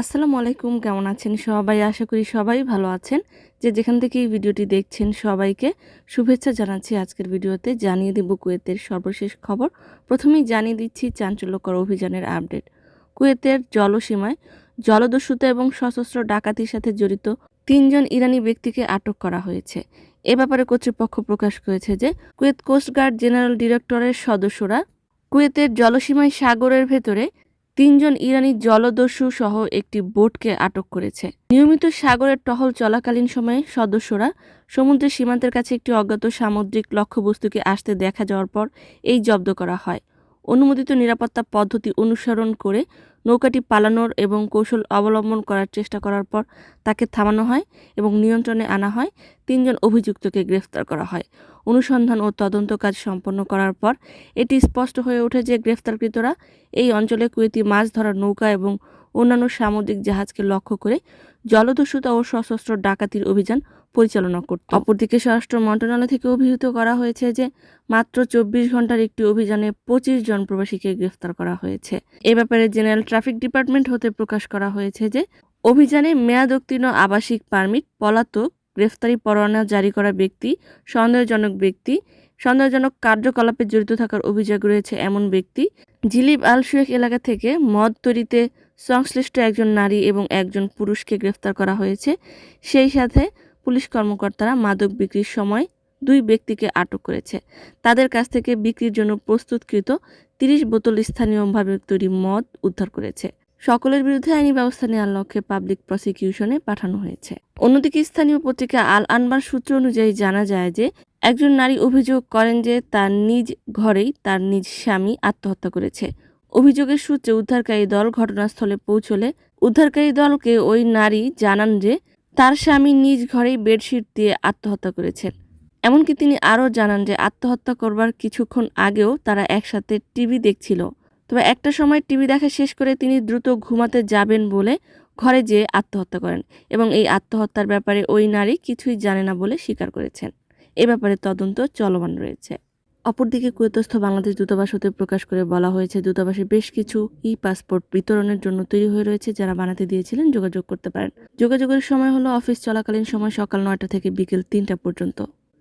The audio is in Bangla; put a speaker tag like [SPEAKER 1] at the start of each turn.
[SPEAKER 1] আসসালামু আলাইকুম, কেমন আছেন সবাই? আশা করি সবাই ভালো আছেন। যে যেখান থেকে এই ভিডিওটি দেখছেন সবাইকে শুভেচ্ছা জানাচ্ছি আজকের ভিডিওতে। জানিয়ে দেব কুয়েতের সর্বশেষ খবর। প্রথমেই জানিয়ে দিচ্ছি চাঞ্চল্যকর অভিযানের আপডেট। কুয়েতের জলসীমায় জলদস্যুতা এবং সশস্ত্র ডাকাতির সাথে জড়িত তিনজন ইরানি ব্যক্তিকে আটক করা হয়েছে। এ ব্যাপারে কর্তৃপক্ষ প্রকাশ করেছে যে, কুয়েত কোস্টগার্ড জেনারেল ডিরেক্টরের সদস্যরা কুয়েতের জলসীমায় সাগরের ভেতরে তিনজন ইরানি জলদস্যু সহ একটি বোটকে আটক করেছে। নিয়মিত সাগরের টহল চলাকালীন সময়ে সদস্যরা সমুদ্রের সীমান্তের কাছে একটি অজ্ঞাত সামুদ্রিক লক্ষ্যবস্তুকে আসতে দেখা যাওয়ার পর এই জব্দ করা হয়। অনুমোদিত নিরাপত্তা পদ্ধতি অনুসরণ করে নৌকাটি পালানোর এবং কৌশল অবলম্বন করার চেষ্টা করার পর তাকে থামানো হয় এবং নিয়ন্ত্রণে আনা হয়। তিনজন অভিযুক্তকে গ্রেফতার করা হয়। অনুসন্ধান ও তদন্ত কাজ সম্পন্ন করার পর, এটি স্পষ্ট হয়ে ওঠে যে গ্রেফতারকৃতরা এই অঞ্চলে কুয়েতি মাছ ধরার নৌকা এবং অন্যান্য সামুদ্রিক জাহাজকে লক্ষ্য করে জলদস্যুতা ও সশস্ত্র ডাকাতির অভিযান পরিচালনা করত। অপরদিকে স্বরাষ্ট্র মন্ত্রণালয় থেকে অভিহিত করা হয়েছে যে মাত্র চব্বিশ ঘণ্টার একটি অভিযানে পঁচিশ জন প্রবাসীকে গ্রেফতার করা হয়েছে। এ ব্যাপারে জেনারেল ট্রাফিক ডিপার্টমেন্ট হতে প্রকাশ করা হয়েছে যে অভিযানে মেয়াদোত্তীর্ণ আবাসিক পারমিট, পলাতক গ্রেফতারি পরোয়ানা জারি করা ব্যক্তি, সন্দেহজনক ব্যক্তি, সন্দেহজনক কার্যকলাপে জড়িত থাকার অভিযোগ রয়েছে এমন ব্যক্তি। জিলিব আল শুয়েখ এলাকা থেকে মদ তৈরিতে সংশ্লিষ্ট একজন নারী এবং একজন পুরুষকে গ্রেফতার করা হয়েছে। সেই সাথে পুলিশ কর্মকর্তারা মাদক বিক্রির সময় দুই ব্যক্তিকে আটক করেছে। তাদের কাছ থেকে বিক্রির জন্য প্রস্তুতকৃত তিরিশ বোতল স্থানীয়ভাবে তৈরি মদ উদ্ধার করেছে। সকলের বিরুদ্ধে আইনি ব্যবস্থা নেওয়ার লক্ষ্যে পাবলিক প্রসিকিউশনে পাঠানো হয়েছে। অন্যদিকে স্থানীয় পত্রিকা আল আনবার সূত্র অনুযায়ী জানা যায় যে, একজন নারী অভিযোগ করেন যে তার নিজ ঘরেই তার নিজ স্বামী আত্মহত্যা করেছে। অভিযোগের সূত্রে উদ্ধারকারী দল ঘটনাস্থলে পৌঁছলে উদ্ধারকারী দলকে ওই নারী জানান যে, তার স্বামী নিজ ঘরেই বেডশিট দিয়ে আত্মহত্যা করেছেন। এমনকি তিনি আরও জানান যে, আত্মহত্যা করবার কিছুক্ষণ আগেও তারা একসাথে টিভি দেখছিল। তবে একটা সময় টিভি দেখা শেষ করে তিনি দ্রুত ঘুমাতে যাবেন বলে ঘরে যেয়ে আত্মহত্যা করেন এবং এই আত্মহত্যার ব্যাপারে ওই নারী কিছুই জানে না বলে স্বীকার করেছেন। এ ব্যাপারে তদন্ত চলমান রয়েছে। অপরদিকে কুয়েতস্থ বাংলাদেশ দূতাবাস হতে প্রকাশ করে বলা হয়েছে, দূতাবাসে বেশ কিছু ই পাসপোর্ট বিতরণের জন্য তৈরি হয়ে রয়েছে যারা বানাতে দিয়েছিলেন যোগাযোগ করতে পারেন। যোগাযোগের সময় হলো অফিস চলাকালীন সময় সকাল নয়টা থেকে বিকেল তিনটা পর্যন্ত।